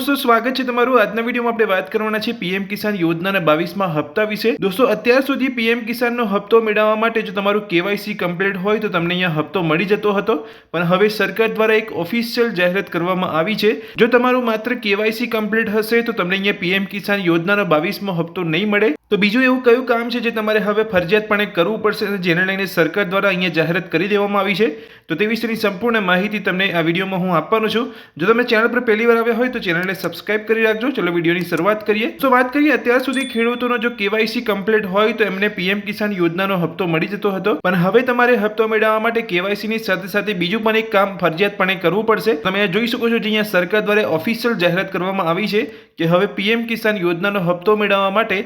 દોસ્તો, સ્વાગત છે તમારું. આજના વિડીયોમાં આપણે વાત કરવાના છે પીએમ કિસાન યોજનાના બાવીસમાં હપ્તા વિશે. દોસ્તો, અત્યાર સુધી પીએમ કિસાનનો હપ્તો મેળવવા માટે જો તમારું કેવાયસી કમ્પ્લીટ હોય તો તમને અહીંયા હપ્તો મળી જતો હતો. પણ હવે સરકાર દ્વારા એક ઓફિશિયલ જાહેરાત કરવામાં આવી છે. જો તમારું માત્ર કેવાયસી કમ્પ્લીટ હશે તો તમને અહીંયા પીએમ કિસાન યોજનાનો બાવીસમો હપ્તો નહીં મળે. તો બીજું એવું કયું કામ છે જે તમારે હવે ફરજિયાતપણે કરવું પડશે અને જેને લઈને સરકાર દ્વારા અહીંયા જાહેરાત કરી દેવામાં આવી છે? તો તે વિશેની સંપૂર્ણ માહિતી તમને આ વિડીયોમાં હું આપવાનો છું. જો તમે ચેનલ પર પહેલી વાર આવ્યા હોય તો ચેનલને સબસ્ક્રાઇબ કરી રાખજો. ચલો વિડીયોની શરૂઆત કરીએ. તો વાત કરીએ, અત્યાર સુધી ખેડૂતોનો જો કેવાયસી કમ્પ્લીટ હોય તો એમને પીએમ કિસાન યોજનાનો હપ્તો મળી જતો હતો. પણ હવે તમારે હપ્તો મેળવવા માટે કેવાયસીની સાથે સાથે બીજું પણ એક કામ ફરજિયાતપણે કરવું પડશે. તમે જોઈ શકો છો જે અહીંયા સરકાર દ્વારા ઓફિશિયલ જાહેરાત કરવામાં આવી છે કે હવે પીએમ કિસાન યોજનાનો હપ્તો મેળવવા માટે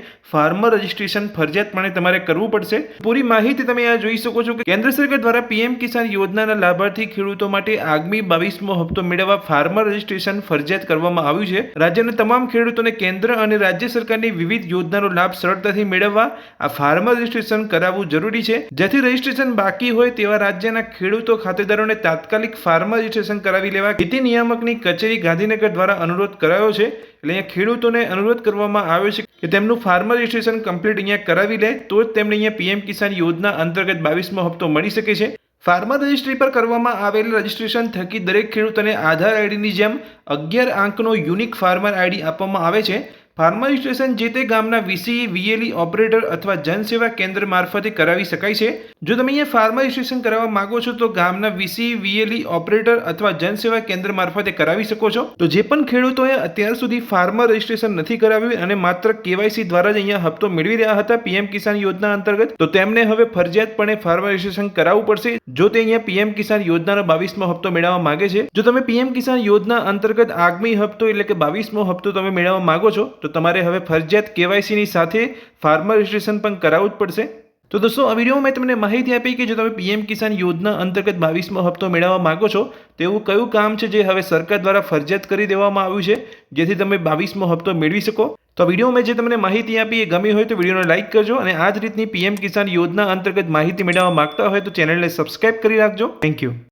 ફાર્મર રજિસ્ટ્રેશન ફરજિયાતપણે તમારે કરવું પડશે. પૂરી માહિતી તમે આ જોઈ શકો છો કે કેન્દ્ર સરકાર દ્વારા પીએમ કિસાન યોજનાના લાભાર્થી ખેડૂતો માટે આગામી બાવીસમો હપ્તો મેળવવા ફાર્મર રજિસ્ટ્રેશન ફરજિયાત કરવામાં આવ્યું છે. રાજ્યના તમામ ખેડૂતોને કેન્દ્ર અને રાજ્ય સરકારની વિવિધ યોજનાનો લાભ સરળતાથી મેળવવા આ ફાર્મર રજિસ્ટ્રેશન કરાવવું જરૂરી છે. જેથી રજિસ્ટ્રેશન બાકી હોય તેવા રાજ્યના ખેડૂતો ખાતેદારોને તાત્કાલિક ફાર્મર રજિસ્ટ્રેશન કરાવી લેવા ખેતી નિયામકની કચેરી ગાંધીનગર દ્વારા અનુરોધ કરાયો છે. એટલે અહીંયા ખેડૂતોને અનુરોધ કરવામાં આવ્યો છે કે તેમનું ફાર્મર રજિસ્ટ્રેશન કમ્પ્લીટ અહીંયા કરાવી લે, તો જ તેમને અહીંયા પીએમ કિસાન યોજના અંતર્ગત બાવીસમો હપ્તો મળી શકે છે. ફાર્મર રજિસ્ટ્રી પર કરવામાં આવેલ રજિસ્ટ્રેશન થકી દરેક ખેડૂતોને આધાર આઈડીની જેમ અગિયાર આંકનો યુનિક ફાર્મર આઈડી આપવામાં આવે છે. ફાર્મર સ્ટેશન જે તે ગામના વીસી વીએલઈ ઓપરેટર અથવા જનસેવા કેન્દ્ર મારફતે કરાવી શકાય છે. જો તમે અહીંયા ફાર્મર રજિસ્ટ્રેશન કરાવવા માંગો છો, તો ગામના વીસી વીએલઈ ઓપરેટર અથવા જનસેવા કેન્દ્ર મારફતે કરાવી શકો છો. તો જે પણ ખેડૂતોએ અત્યાર સુધી ફાર્મર રજિસ્ટ્રેશન નથી કરાવ્યું, અને માત્ર કેવાયસી દ્વારા જ અહીંયા હપ્તો મેળવી રહ્યા હતા પીએમ કિસાન યોજના અંતર્ગત, તો તેમને હવે ફરજિયાતપણે ફાર્મર રજિસ્ટ્રેશન કરાવવું પડશે. જો તે અહીંયા પીએમ કિસાન યોજનાનો બાવીસમો હપ્તો મેળવવા માંગે છે, જો તમે પીએમ કિસાન યોજના અંતર્ગત આગમી હપ્તો એટલે કે બાવીસમો હપ્તો તમે મેળવવા માંગો છો તો તમારે હવે ફરજિયાત કેવાયસીની સાથે ફાર્મર રજિસ્ટ્રેશન પણ કરાવવું જ પડશે. તો દોસ્તો, આ વિડીયોમાં મેં તમને માહિતી આપી કે જો તમે પીએમ કિસાન યોજના અંતર્ગત બાવીસમો હપ્તો મેળવવા માંગો છો, તો એવું કયું કામ છે જે હવે સરકાર દ્વારા ફરજિયાત કરી દેવામાં આવ્યું છે, જેથી તમે બાવીસમો હપ્તો મેળવી શકો? તો વીડિયો મેં જે તમને માહિતી આપી એ ગમી હોય તો વિડીયોને લાઇક કરજો અને આ જ રીતની પીએમ કિસાન યોજના અંતર્ગત માહિતી મેળવવા માગતા હોય તો ચેનલને સબસ્ક્રાઇબ કરી રાખજો. Thank you.